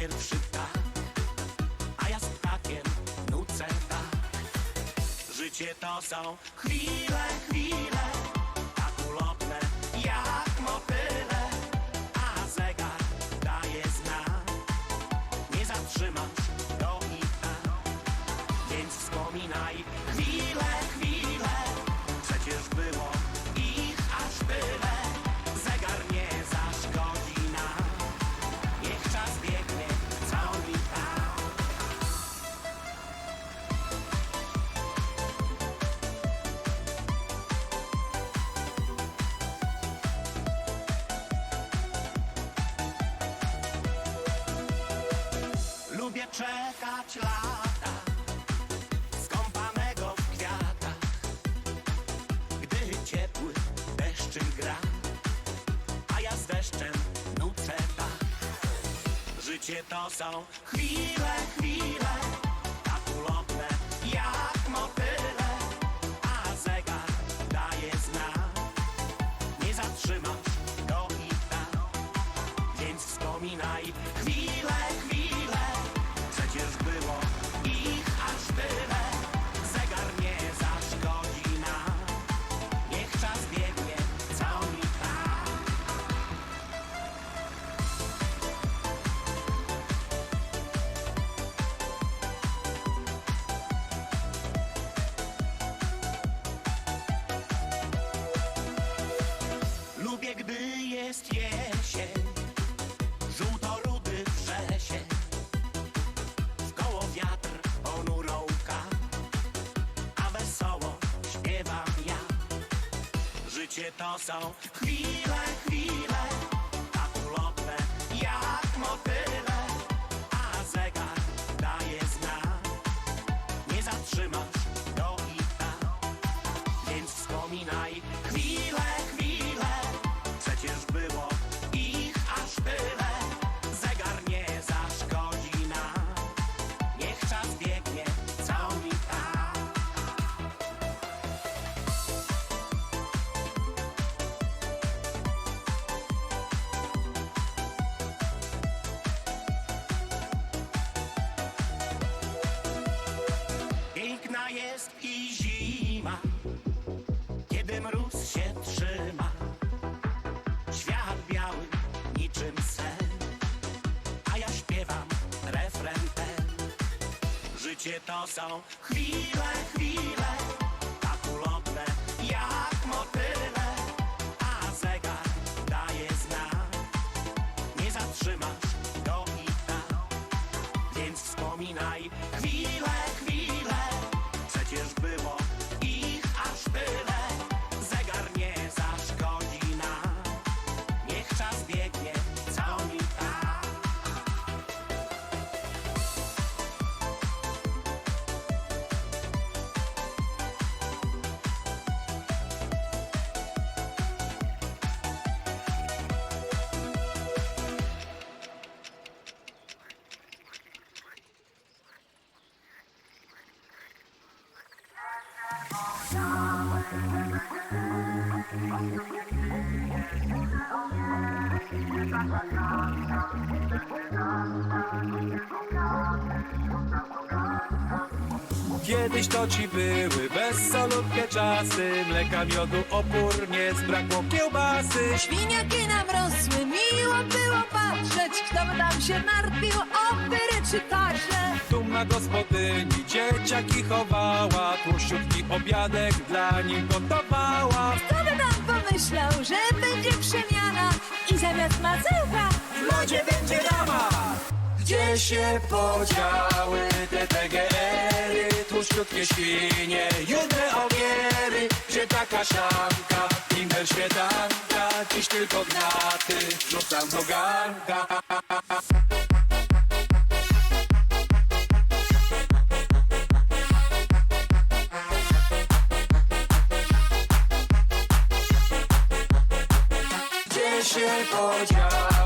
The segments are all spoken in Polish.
pierwszy ptak A ja z ptakiem nucę tak. Życie to są chwile, chwile. Czekać lata skąpanego w kwiatach, gdy ciepły deszczyk gra, a ja z deszczem nucę tak. Życie to są chwile, chwile, Życie to są zima, kiedy mróz się trzyma. Świat biały niczym sen, a ja śpiewam refren. Życie to są chwile, chwile, Kiedyś to ci były wesolutkie czasy. Mleka, miodu, opór, nie zbrakło kiełbasy. Świniaki nam rosły, miło było patrzeć. Kto by nam się martwił o pyry czy taśle Dumna gospodyni dzieciaki chowała Tłuściutki obiadek dla nich gotowała. Kto by nam pomyślał, że będzie przemiana I zamiast macełka W lodzie będzie dama Gdzie się podziały te TGR-y Tłuściutkie świnie, judne ogiery. Gdzie taka szamka, imbel śmietanka Dziś tylko gnaty, wrzucam do garnka się podziały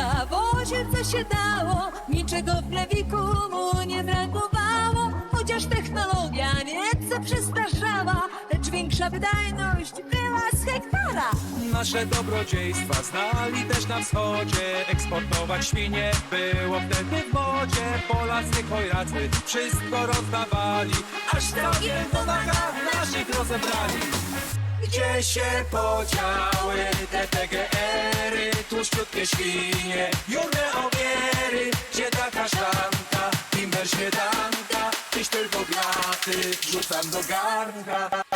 Na się dało, niczego w plewiku mu nie brakowało. Chociaż technologia nieco przestraszała. Lecz większa wydajność była z hektara. Nasze dobrodziejstwa znali też na wschodzie. Eksportować świnie było wtedy w modzie. Polacy hojracy wszystko rozdawali Aż drogie do nogach naszych rozebrali gdzie się podziały te PGR-y, tłuszczutkie świnie, jurne obiery, gdzie ta kaszanka, timber śmietanka, tyś tylko blaty, wrzucam do garnka.